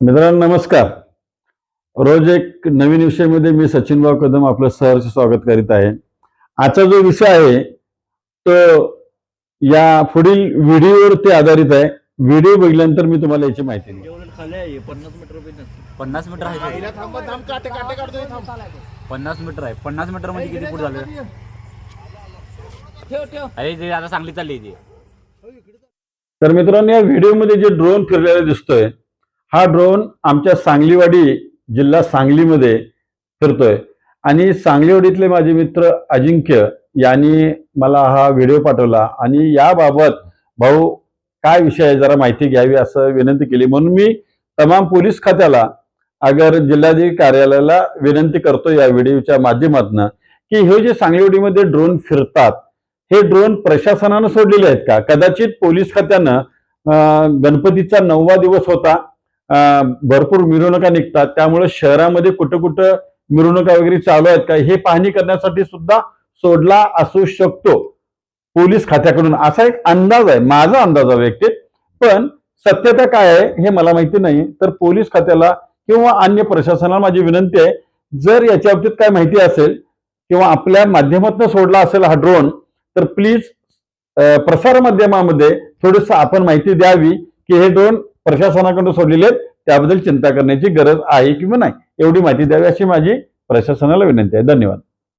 मित्रांनो नमस्कार. रोज एक नवीन विषयामध्ये मी सचिनभाऊ कदम आपलं सहर्ष स्वागत करीत आहे. आजचा जो विषय आहे तो या पुढील व्हिडिओवर ते आधारित आहे. व्हिडिओ बघितल्यानंतर मी तुम्हाला याची माहिती देईन. पन्नास मीटर पन्नास मीटर आहे. पन्नास मीटर आहे. पन्नास मीटरमध्ये किती फूट झालं? अरे ते आता चांगली चालली ती. तर मित्रांनो या व्हिडिओमध्ये जे ड्रोन फिरलेला दिसतोय हा ड्रोन आमच्या सांगलीवाडी जिल्हा सांगलीमध्ये फिरतोय. आणि सांगलीवाडीतले माझे मित्र अजिंक्य यांनी मला हा व्हिडिओ पाठवला. आणि याबाबत भाऊ काय विषय आहे जरा माहिती घ्यावी असं विनंती केली. म्हणून मी तमाम पोलीस खात्याला अगर जिल्हाधिकारी कार्यालयाला विनंती करतो या व्हिडिओच्या माध्यमातून की हे जे सांगलीवाडीमध्ये ड्रोन फिरतात हे ड्रोन प्रशासनानं सोडलेले आहेत का? कदाचित पोलीस खात्यानं गणपतीचा नववा दिवस होता भरपूर मिरवणुका निघतात. त्यामुळे शहरामध्ये कुठं कुठं मिरवणुका वगैरे चालू आहेत का हे पाहणी करण्यासाठी सुद्धा सोडला असू शकतो पोलीस खात्याकडून. असा एक अंदाज आहे. माझा अंदाज आहे व्यक्तीत. पण सत्यता काय आहे हे मला माहिती नाही. तर पोलीस खात्याला किंवा अन्य प्रशासनाला माझी विनंती आहे जर याच्या बाबतीत काय माहिती असेल किंवा आपल्या माध्यमातून सोडला असेल हा ड्रोन तर प्लीज प्रसार माध्यमामध्ये थोडस आपण माहिती द्यावी की हे ड्रोन प्रशासनाकडून सोडलेले आहेत. त्याबद्दल चिंता करण्याची गरज आहे किंवा नाही एवढी माहिती द्यावी अशी माझी प्रशासनाला विनंती आहे. धन्यवाद.